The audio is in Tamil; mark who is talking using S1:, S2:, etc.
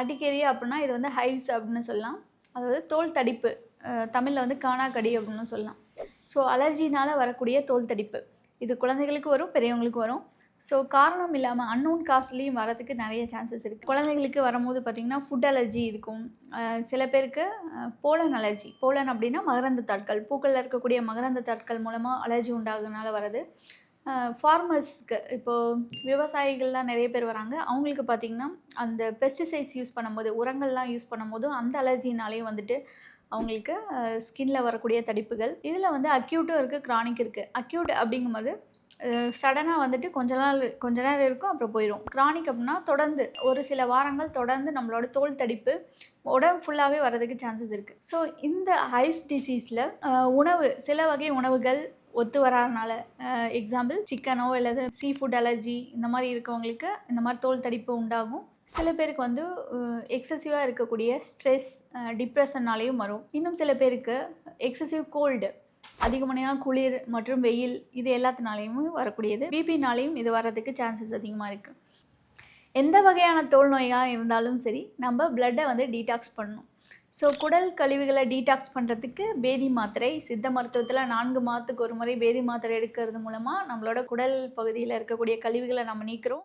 S1: அடிக்கடி அப்படின்னா இது வந்து ஹைவ்ஸ் அப்படின்னு சொல்லலாம். அதாவது தோல் தடிப்பு. தமிழில் வந்து காணாக்கடி அப்படின்னு சொல்லலாம். ஸோ அலர்ஜினால் வரக்கூடிய தோல் தடிப்பு. இது குழந்தைகளுக்கு வரும் பெரியவங்களுக்கு வரும். ஸோ காரணம் இல்லாமல் அன்னோன் காசுலேயும் வரதுக்கு நிறைய சான்சஸ் இருக்குது குழந்தைங்களுக்கு வரும்போது பார்த்திங்கன்னா ஃபுட் அலர்ஜி இருக்கும். சில பேருக்கு போலன் அலர்ஜி போலன் அப்படின்னா மகரந்த தாட்கள். பூக்களில் இருக்கக்கூடிய மகரந்த தாட்கள் மூலமாக அலர்ஜி உண்டாகுறதுனால வருது. ஃபார்மர்ஸ்க்கு இப்போது விவசாயிகள்லாம் நிறைய பேர் வராங்க. அவங்களுக்கு பார்த்திங்கன்னா அந்த பெஸ்டிசைட்ஸ் யூஸ் பண்ணும்போது உரங்கள்லாம் யூஸ் பண்ணும்போது அந்த அலர்ஜினாலேயும் வந்துட்டு அவங்களுக்கு ஸ்கின்ல வரக்கூடிய தடிப்புகள். இதில் வந்து அக்யூட்டும் இருக்குது க்ரானிக் இருக்குது அக்யூட் அப்படிங்கும்போது சடனாக வந்துட்டு கொஞ்ச நாள் கொஞ்ச நேரம் இருக்கும் அப்புறம் போயிடும் க்ரானிக் அப்படின்னா தொடர்ந்து ஒரு சில வாரங்கள் தொடர்ந்து நம்மளோட தோல் தடிப்பு உடம்பு ஃபுல்லாகவே வரதுக்கு சான்சஸ் இருக்குது ஸோ இந்த ஹைஸ் டிசீஸில் உணவு சில வகை உணவுகள் ஒத்து வராதனால எக்ஸாம்பிள் சிக்கனோ அல்லது சீ ஃபுட் அலர்ஜி இந்த மாதிரி இருக்கவங்களுக்கு இந்த மாதிரி தோல் தடிப்பு உண்டாகும். சில பேருக்கு வந்து எக்ஸசிவாக இருக்கக்கூடிய ஸ்ட்ரெஸ் டிப்ரெஷன்னாலேயும் வரும். இன்னும் சில பேருக்கு எக்ஸசிவ் கோல்டு அதிகமனையாக குளிர் மற்றும் வெயில் இது எல்லாத்தினாலையும் வரக்கூடியது. பிபினாலேயும் இது வர்றதுக்கு சான்சஸ் அதிகமாக இருக்குது எந்த வகையான தோல் நோயாக இருந்தாலும் சரி நம்ம பிளட்டை வந்து டீடாக்ஸ் பண்ணணும். ஸோ குடல் கழிவுகளை டீடாக்ஸ் பண்ணுறதுக்கு பேதி மாத்திரை சித்த மருத்துவத்தில் நான்கு மாதத்துக்கு ஒரு முறை பேதி மாத்திரை எடுக்கிறது மூலமாக நம்மளோட குடல் பகுதியில் இருக்கக்கூடிய கழிவுகளை நம்ம நீக்கிறோம்.